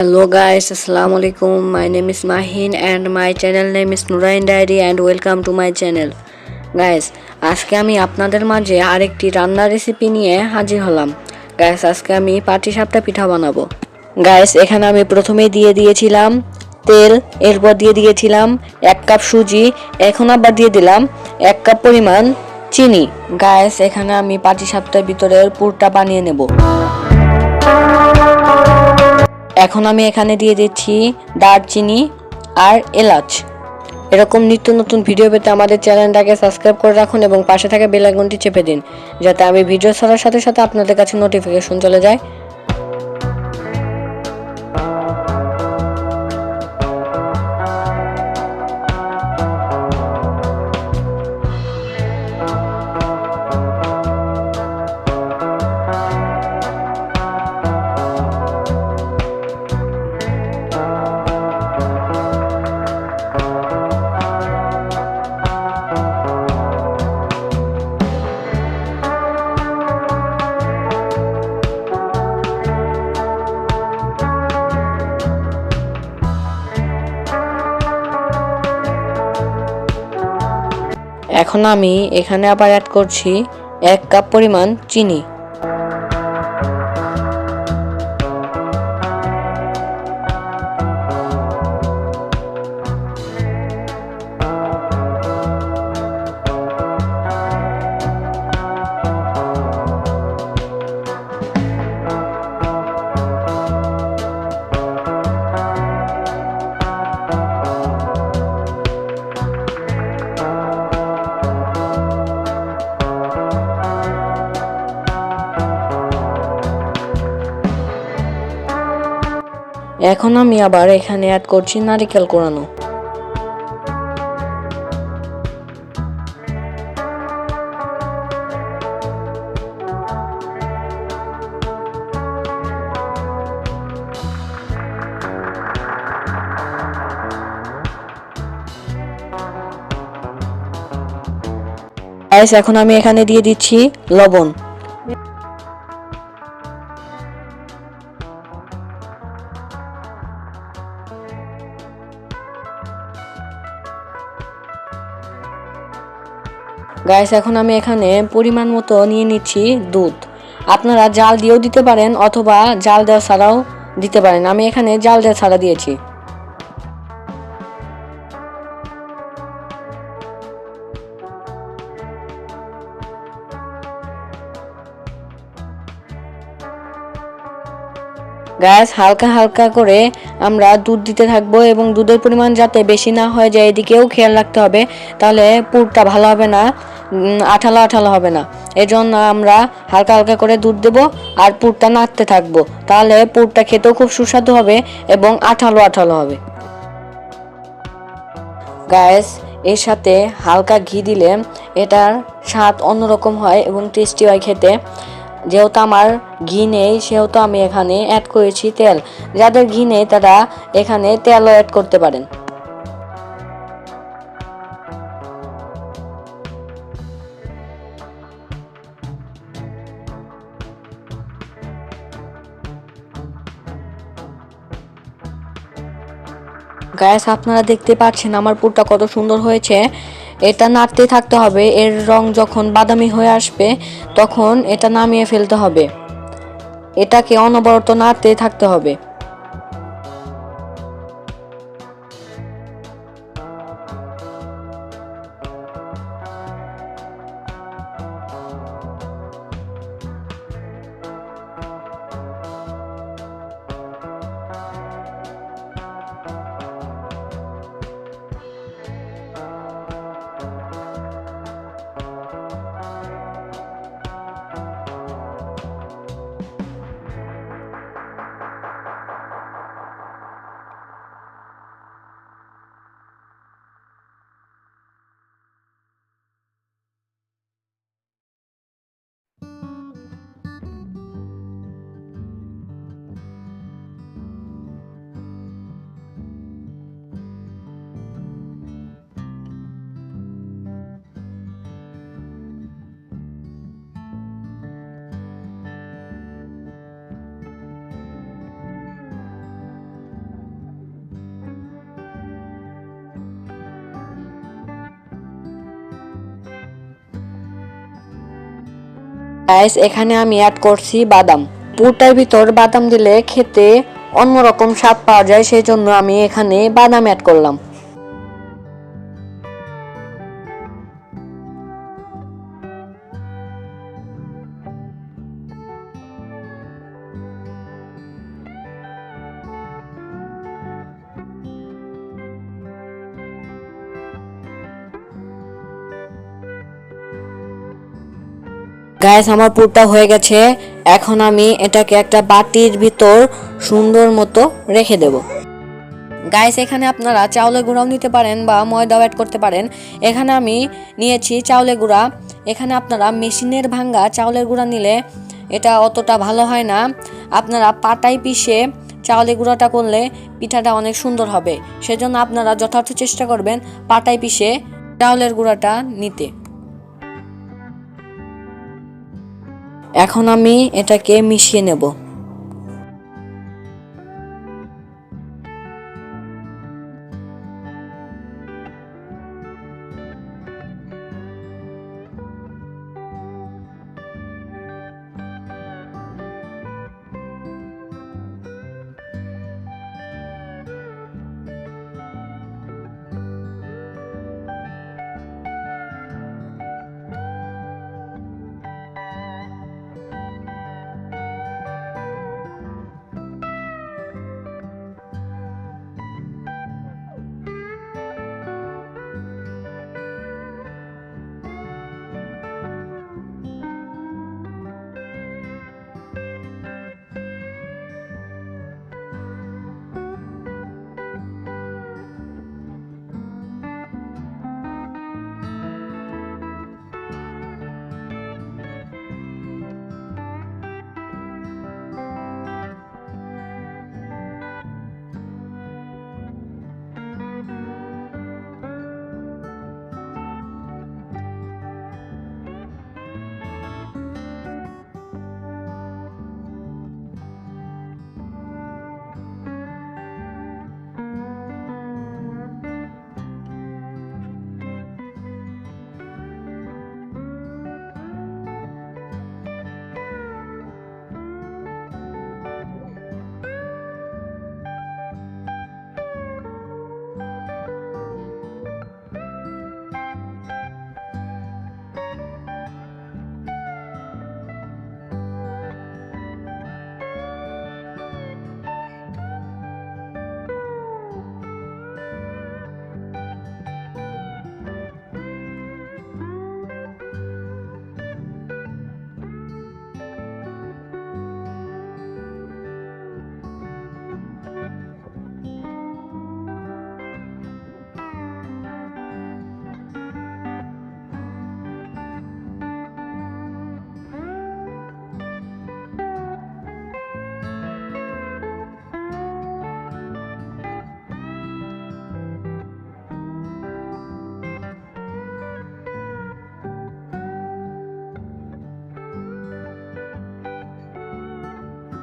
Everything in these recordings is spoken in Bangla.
Hello guys, Assalamu alaikum. My name is Mahin and my channel name is Nurain Diary and welcome to my channel. Guys আজকে আমি আপনাদের মাঝে আরেকটি রান্নার রেসিপি নিয়ে হাজির হলাম। গাইস আজকে আমি পাটি সাপটা পিঠা বানাবো। গাইস এখানে আমি প্রথমে দিয়ে দিয়েছিলাম তেল এরপর দিয়ে দিয়েছিলাম এক কাপ সুজি এখন আবার দিয়ে দিলাম এক কাপ পরিমাণ চিনি। গাইস এখানে আমি পাটি সাপটার ভিতরের পুরটা বানিয়ে নেব। এখন আমি এখানে দিয়ে দিচ্ছি দারচিনি আর এলাচ। এরকম নিত্য নতুন ভিডিও পেতে আমাদের চ্যানেলটাকে সাবস্ক্রাইব করে রাখুন এবং পাশে থাকা বেল আইকনটি চেপে দিন, যাতে আমি ভিডিও ছাড়ার সাথে সাথে আপনাদের কাছে নোটিফিকেশন চলে যায়। এখন আমি এখানে আবার অ্যাড করছি এক কাপ পরিমাণ চিনি। এখন আমি আবার এখানে অ্যাড করছি নারিকেল কোরানো। এখন আমি এখানে দিয়ে দিচ্ছি লবণ। গাইস এখন আমি এখানে পরিমাণ মতো নিয়ে নিচ্ছি দুধ। আপনারা জাল দিয়েও দিতে পারেন অথবা জাল দেওয়া ছাড়াও দিতে পারেন। আমি এখানে জাল দেওয়া ছাড়া দিয়েছি। গ্যাস হালকা হালকা করে আমরা দুধ দিতে থাকব এবং দুধের পরিমাণ যাতে বেশি না হয়ে যায় এদিকেও খেয়াল রাখতে হবে, তাহলে পুরটা ভালো হবে না আঠালো আঠালো হবে না। এজন্য আমরা হালকা হালকা করে দুধ দেব আর পুরটা নাড়তে থাকব, তাহলে পুরটা খেতেও খুব সুস্বাদু হবে এবং আঠালো আঠালো হবে। গ্যাস এর সাথে হালকা ঘি দিলে এটার স্বাদ অন্যরকম হয় এবং টেস্টি হয় খেতে। যেহেতু আমার ঘি নেই, সেহেতু আমি এখানে অ্যাড করেছি তেল। যাদের ঘি নেই, তারা এখানে তেলও অ্যাড করতে পারেন। গ্যাস আপনারা দেখতে পাচ্ছেন আমার পুরটা কত সুন্দর হয়েছে। এটা নাড়তে থাকতে হবে, এর রং যখন বাদামি হয়ে আসবে, তখন এটা নামিয়ে ফেলতে হবে। এটাকে অনবরত নাড়তে থাকতে হবে। গাইস এখানে আমি অ্যাড করছি বাদাম। পুরটার ভিতর বাদাম দিলে খেতে অন্যরকম স্বাদ পাওয়া যায় সেই জন্য আমি এখানে বাদাম অ্যাড করলাম। গাইস আমার পুরটা হয়ে গেছে। এখন আমি এটাকে একটা বাটির ভিতর সুন্দর মতো রেখে দেব। গাইস এখানে আপনারা চাউলের গুঁড়াও নিতে পারেন বা ময়দাও অ্যাড করতে পারেন। এখানে আমি নিয়েছি চাউলের গুঁড়া। এখানে আপনারা মেশিনের ভাঙ্গা চাউলের গুঁড়া নিলে এটা অতটা ভালো হয় না। আপনারা পাটায় পিষে চাউলের গুঁড়াটা করলে পিঠাটা অনেক সুন্দর হবে। সেজন্য আপনারা যথার্থ চেষ্টা করবেন পাটায় পিষে চাউলের গুঁড়াটা নিতে। এখন আমি এটাকে মিশিয়ে নেব।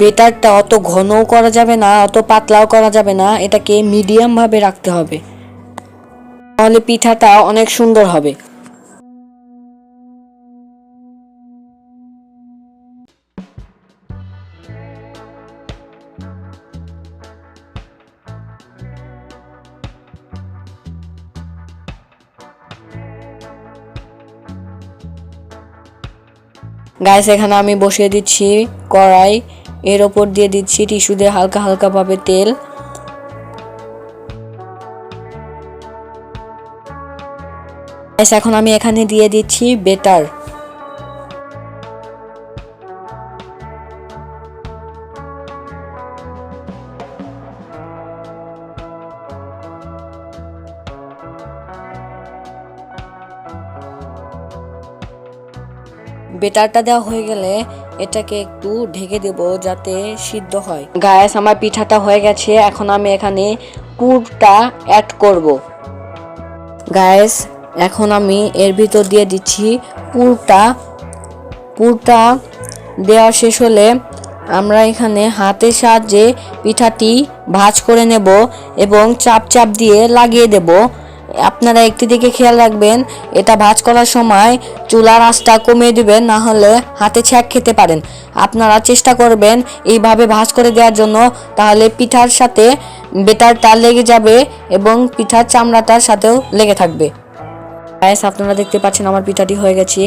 বেটারটা অত ঘনও করা যাবে না, অত পাতলাও করা যাবে না, এটাকে মিডিয়াম ভাবে রাখতে হবে। তাহলে পিঠাটা অনেক সুন্দর হবে। গাইস এখানে আমি বসিয়ে দিচ্ছি কড়াই। এর ওপর দিয়ে দিচ্ছি টিস্যু দিয়ে হালকা হালকা ভাবে তেল। এখন আমি এখানে দিয়ে দিচ্ছি বেটার। বেটারটা দেওয়া হয়ে গেলে এটাকে একটু ঢেকে দেব যাতে সিদ্ধ হয়। গায়েস, আমার পিঠাটা হয়ে গেছে। এখন আমি এখানে পুরটা অ্যাড করব। গায়েস, এখন আমি এর ভিতর দিয়ে দিচ্ছি পুরটা পুরটা দেওয়া শেষ হলে আমরা এখানে হাতের সাহায্যে পিঠাটি ভাঁজ করে নেব এবং চাপ চাপ দিয়ে লাগিয়ে দেব। আপনারা একটি দিকে খেয়াল রাখবেন, এটা ভাজ করার সময় চুলার আঁচটা কমিয়ে দিবেন, না হলে হাতে ছ্যাঁক খেতে পারেন। আপনারা চেষ্টা করবেন এইভাবে ভাজ করে দেওয়ার জন্য, তাহলে পিঠার সাথে বেটারটা লেগে যাবে এবং পিঠার চামড়াটার সাথেও লেগে থাকবে। গাইস আপনারা দেখতে পাচ্ছেন আমার পিঠাটি হয়ে গেছে।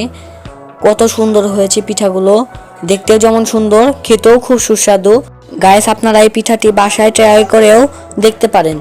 কত সুন্দর হয়েছে পিঠাগুলো। দেখতেও যেমন সুন্দর, খেতেও খুব সুস্বাদু। গাইস আপনারা এই পিঠাটি বাসায় ট্রাই করেও দেখতে পারেন।